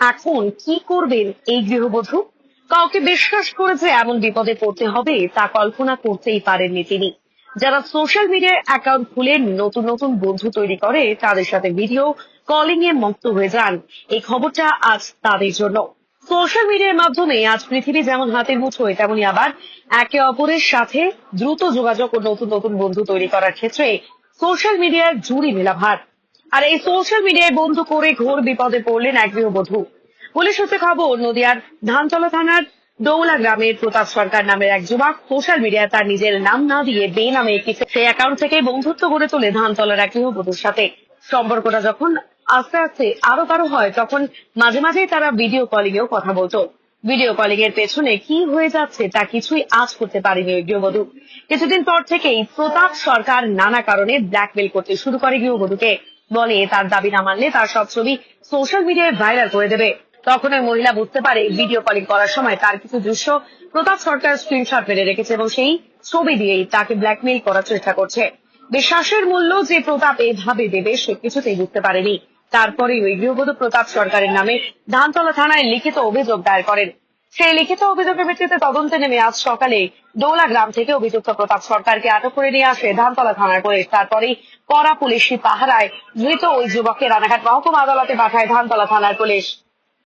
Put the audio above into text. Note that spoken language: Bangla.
এখন কি করবেন এই গৃহবধূ? কাউকে বিশ্বাস করেছে এমন বিপদে পড়তে হবে, তা কল্পনা করতেই পারেননি তিনি। যারা সোশ্যাল মিডিয়ার অ্যাকাউন্ট খুলে নতুন নতুন বন্ধু তৈরি করে, তাদের সাথে ভিডিও কলিং এ মুক্ত হয়ে যান। এই খবরটা আজ তাদের জন্য। সোশ্যাল মিডিয়ার মাধ্যমে আজ পৃথিবী যেমন হাতের মুঠোয় তেমনি আবার একে অপরের সাথে দ্রুত যোগাযোগ ও নতুন নতুন বন্ধু তৈরি করার ক্ষেত্রে সোশ্যাল মিডিয়ার জুড়ি মেলা ভার আর এই সোশ্যাল মিডিয়ায় বন্ধু করে ঘোর বিপদে পড়লেন এক গৃহবধূ। পুলিশ সূত্রে খবর, নদিয়ার ধানতলা থানার দৌলা গ্রামের প্রতাপ সরকার নামের এক যুবক সোশ্যাল মিডিয়ায় তার নিজের নাম না দিয়ে বে নামে একটি সেই অ্যাকাউন্ট থেকে বন্ধুত্ব গড়ে তোলে ধানতলার এক গৃহবধূর সাথে। সম্পর্কটা যখন আস্তে আস্তে আরও কারও হয়, তখন মাঝে মাঝে তারা ভিডিও কলিং এও কথা বলতো। ভিডিও কলিং এর পেছনে কি হয়ে যাচ্ছে তা কিছুই আজ করতে পারেনি ওই গৃহবধূ। কিছুদিন পর থেকেই প্রতাপ সরকার নানা কারণে ব্ল্যাকমেল করতে শুরু করে গৃহবধূকে। বলে তার দাবি না মানলে তার সব ছবি সোশ্যাল মিডিয়ায় ভাইরাল করে দেবে। তখন ওই মহিলা বুঝতে পারে ভিডিও কলিং করার সময় তার কিছু দৃশ্য প্রতাপ সরকার স্ক্রিনশট মেরে রেখেছে এবং সেই ছবি দিয়েই তাকে ব্ল্যাকমেইল করার চেষ্টা করছে। বিশ্বাসের মূল্য যে প্রতাপ এভাবে দেবে সে কিছুতেই বুঝতে পারেনি। তারপরে ওই গৃহবধূ প্রতাপ সরকারের নামে ধানতলা থানায় লিখিত অভিযোগ দায়ের করেন। সেই লিখিত অভিযোগের ভিত্তিতে তদন্তে নেমে আজ সকালে দৌলা গ্রাম থেকে অভিযুক্ত প্রতাপ সরকারকে আটক করে নিয়ে আসে ধানতলা থানার পুলিশ। তারপরে কড়া পুলিশি পাহারায় ধৃত ওই যুবককে রানাঘাট মহকুমা আদালতে পাঠায় ধানতলা থানার পুলিশ।